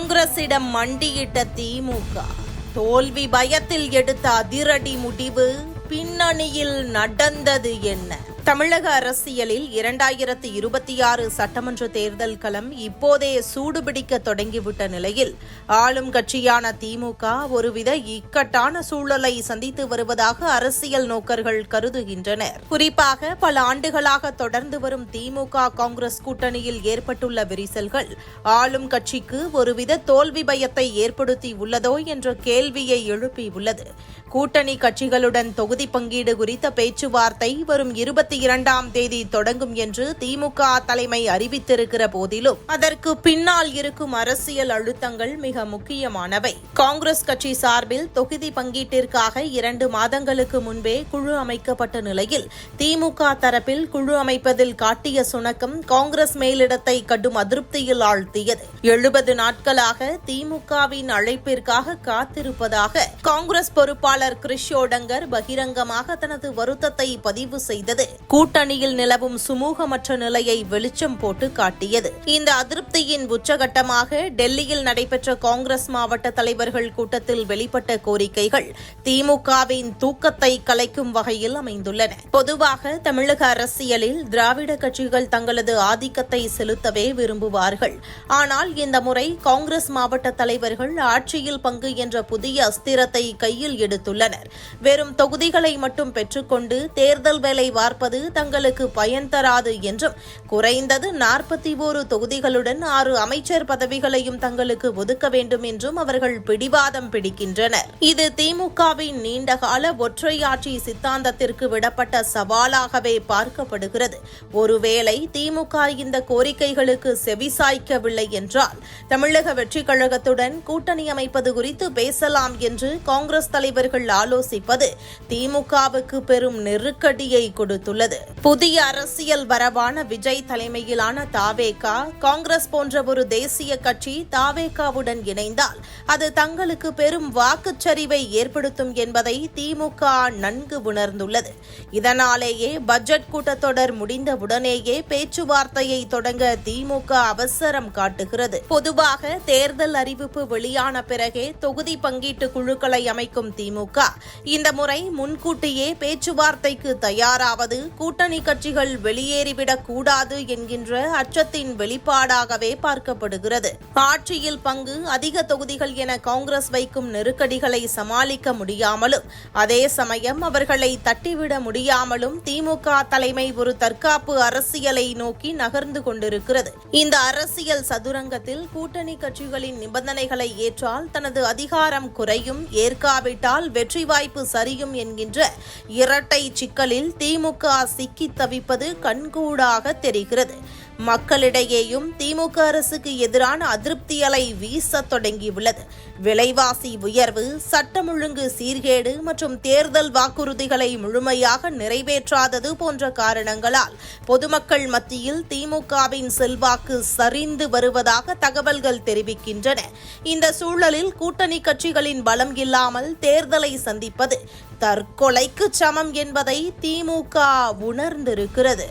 காங்கிரசிடம் மண்டியிட்ட திமுக. தோல்வி பயத்தில் எடுத்த அதிரடி முடிவு பின்னணியில் நடந்தது என்ன? தமிழக அரசியலில் இரண்டாயிரத்து இருபத்தி ஆறு சட்டமன்ற தேர்தல் களம் இப்போதே சூடுபிடிக்க தொடங்கிவிட்ட நிலையில் ஆளும் கட்சியான திமுக ஒருவித இக்கட்டான சூழலை சந்தித்து வருவதாக அரசியல் நோக்கர்கள் கருதுகின்றனர். குறிப்பாக பல ஆண்டுகளாக தொடர்ந்து வரும் திமுக காங்கிரஸ் கூட்டணியில் ஏற்பட்டுள்ள விரிசல்கள் ஆளும் கட்சிக்கு ஒருவித தோல்வி பயத்தை ஏற்படுத்தி உள்ளதோ என்ற கேள்வியை எழுப்பியுள்ளது. கூட்டணி கட்சிகளுடன் தொகுதி பங்கீடு குறித்த பேச்சுவார்த்தை வரும் இருபத்தி இரண்டாம் தேதி தொடங்கும் என்று திமுக தலைமை அறிவித்திருக்கிற போதிலும் அதற்கு பின்னால் இருக்கும் அரசியல் அழுத்தங்கள் மிக முக்கியமானவை. காங்கிரஸ் கட்சி சார்பில் தொகுதி பங்கீட்டிற்காக இரண்டு மாதங்களுக்கு முன்பே குழு அமைக்கப்பட்ட நிலையில் திமுக தரப்பில் குழு அமைப்பதில் காட்டிய சுணக்கம் காங்கிரஸ் மேலிடத்தை கடும் அதிருப்தியில் ஆழ்த்தியது. எழுபது நாட்களாக திமுகவின் அழைப்பிற்காக காத்திருப்பதாக காங்கிரஸ் பொறுப்பாளர் கிறிஷோடங்கர் பகிரங்கமாக தனது வருத்தத்தை பதிவு செய்தது. கூட்டணியில் நிலவும் சுமூகமற்ற நிலையை வெளிச்சம் போட்டு காட்டியது. இந்த அதிருப்தியின் உச்சகட்டமாக டெல்லியில் நடைபெற்ற காங்கிரஸ் மாவட்ட தலைவர்கள் கூட்டத்தில் வெளிப்பட்ட கோரிக்கைகள் திமுகவின் தூக்கத்தை கலைக்கும் வகையில் அமைந்துள்ளன. பொதுவாக தமிழக அரசியலில் திராவிட கட்சிகள் தங்களது ஆதிக்கத்தை செலுத்தவே விரும்புவார்கள். ஆனால் இந்த முறை காங்கிரஸ் மாவட்ட தலைவர்கள் ஆட்சியில் பங்கு என்ற புதிய அஸ்திரத்தை கையில் எடுத்துள்ளனர். வெறும் தொகுதிகள் வாக்குகளை மட்டும் பெற்றுக்கொண்டு தேர்தல் வேலை பார்ப்பது தங்களுக்கு பயன் தராது என்றும் குறைந்தது நாற்பத்தி ஓரு தொகுதிகளுடன் ஆறு அமைச்சர் பதவிகளையும் தங்களுக்கு ஒதுக்க வேண்டும் என்றும் அவர்கள் பிடிவாதம் பிடிக்கின்றனர். இது திமுகவின் நீண்டகால ஒற்றையாட்சி சித்தாந்தத்திற்கு விடப்பட்ட சவாலாகவே பார்க்கப்படுகிறது. ஒருவேளை திமுக இந்த கோரிக்கைகளுக்கு செவிசாய்க்கவில்லை என்றால் தமிழக வெற்றிக் கழகத்துடன் கூட்டணி அமைப்பது குறித்து பேசலாம் என்று காங்கிரஸ் தலைவர்கள் ஆலோசிப்பது தி திமுகவுக்கு பெரும் நெருக்கடியை கொடுத்துள்ளது. புதிய அரசியல் வரவான விஜய் தலைமையிலான தாவேகா காங்கிரஸ் போன்ற ஒரு தேசிய கட்சி தாவேகாவுடன் இணைந்தால் அது தங்களுக்கு பெரும் வாக்குச்சரிவை ஏற்படுத்தும் என்பதை திமுக நன்கு உணர்ந்துள்ளது. இதனாலேயே பட்ஜெட் கூட்டத்தொடர் முடிந்தவுடனேயே பேச்சுவார்த்தையை தொடங்க திமுக அவசரம் காட்டுகிறது. பொதுவாக தேர்தல் அறிவிப்பு வெளியான பிறகே தொகுதி பங்கீட்டு குழுக்களை அமைக்கும் திமுக இந்த முறை முன் முன்கூட்டியே பேச்சுவார்த்தைக்கு தயாராவது கூட்டணி கட்சிகள் வெளியேறிவிடக் கூடாது என்கின்ற அச்சத்தின் வெளிப்பாடாகவே பார்க்கப்படுகிறது. ஆட்சியில் பங்கு அதிக தொகுதிகள் என காங்கிரஸ் வைக்கும் நெருக்கடிகளை சமாளிக்க முடியாமலும் அதே சமயம் அவர்களை தட்டிவிட முடியாமலும் திமுக தலைமை ஒரு தற்காப்பு அரசியலை நோக்கி நகர்ந்து கொண்டிருக்கிறது. இந்த அரசியல் சதுரங்கத்தில் கூட்டணி கட்சிகளின் நிபந்தனைகளை ஏற்றால் தனது அதிகாரம் குறையும் ஏற்காவிட்டால் வெற்றி வாய்ப்பு சரியும் என்கிற என்கின்ற இரட்டை சிக்கலில் திமுக சிக்கி தவிப்பது கண்கூடாக தெரிகிறது. மக்களிடையேயும் திமுக அரசுக்கு எதிரான அதிருப்தி அலை வீசத் தொடங்கியுள்ளது. விலைவாசி உயர்வு சட்டம் ஒழுங்கு சீர்கேடு மற்றும் தேர்தல் வாக்குறுதிகளை முழுமையாக நிறைவேற்றாதது போன்ற காரணங்களால் பொதுமக்கள் மத்தியில் திமுகவின் செல்வாக்கு சரிந்து வருவதாக தகவல்கள் தெரிவிக்கின்றன. இந்த சூழலில் கூட்டணி கட்சிகளின் பலம் இல்லாமல் தேர்தலை சந்திப்பது தற்கொலைக்கு சமம் என்பதை திமுக உணர்ந்திருக்கிறது.